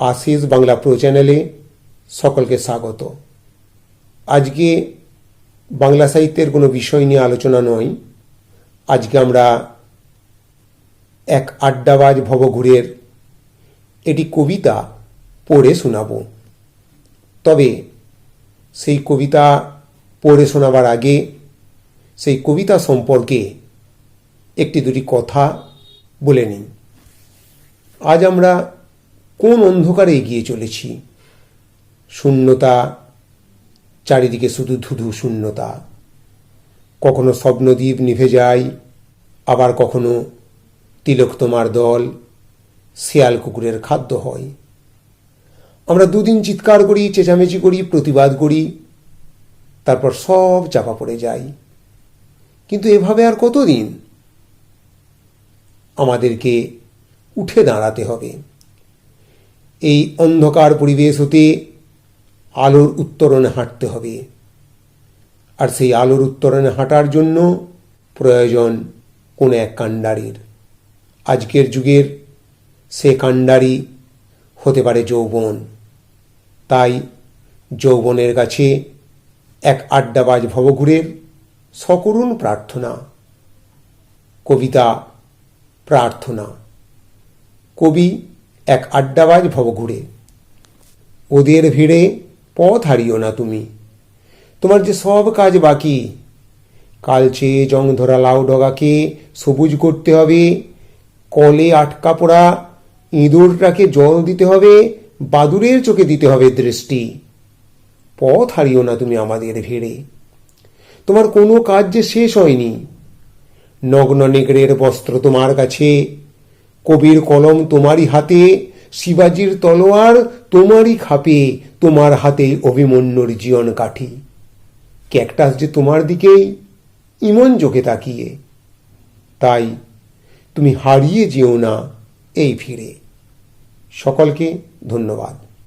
Ashis Bangla pro চ্যানেলে সকলকে স্বাগত আজকে বাংলা সাহিত্যের কোনো বিষয় নিয়ে আলোচনা নয় আজকে আমরা এক আড্ডাবাজ ভবঘুরের এটি কবিতা পড়ে শোনাব তবে সেই কবিতা পড়ে শোনাবার আগে সেই কবিতা সম্পর্কে একটি দুটি কথা বলে নিই আজ আমরা কোন অন্ধকারে এগিয়ে চলেছি? শূন্যতা, চারিদিকে শুধু ধুধু শূন্যতা। কখনো স্বপ্নদ্বীপ নিভে যায়, আবার কখনো তিলক তোমার দল, শেয়াল কুকুরের খাদ্য হয়। আমরা দুদিন চিৎকার করি, চেঁচামেচি করি, প্রতিবাদ করি, তারপর সব চাপা পড়ে যাই। কিন্তু এভাবে আর কতদিন? আমাদেরকে উঠে দাঁড়াতে হবে। এই অন্ধকার পরিবেশ হতে আলোর উত্তরণে হাঁটতে হবে। আর সেই আলোর উত্তরণে হাঁটার জন্য প্রয়োজন কোনো এক কাণ্ডারির। আজকের যুগের সে কাণ্ডারি হতে পারে যৌবন। তাই যৌবনের কাছে এক আড্ডাবাজ ভবঘুরের সকরুণ প্রার্থনা। কবিতা প্রার্থনা। কবি এক আড্ডাবাজ ভবঘুরে ওদের ভিড়ে পথ হারিও না তুমি। তোমার যে সব কাজ বাকি কালচে জং ধরা লাউ ডগাকে সবুজ করতে হবে, কলে আটকা পড়া ইঁদুরটাকে জল দিতে হবে, বাদুরের চোখে দিতে হবে দৃষ্টি। পথ হারিও না তুমি আমাদের ভিড়ে। তোমার কোনো কাজ যে শেষ হয়নি। নগ্ন নেগড়ের বস্ত্র তোমার কাছে কবির কলম তোমারই হাতে, শিবাজির তলোয়ার তোমারই খাপে, তোমার হাতে অভিমন্যুর জীবন কাঠি। ক্যাকটাস যে তোমার দিকেই, ইমন চোখে তাকিয়ে। তাই তুমি হারিয়ে যেও না এই ফিরে সকলকে ধন্যবাদ।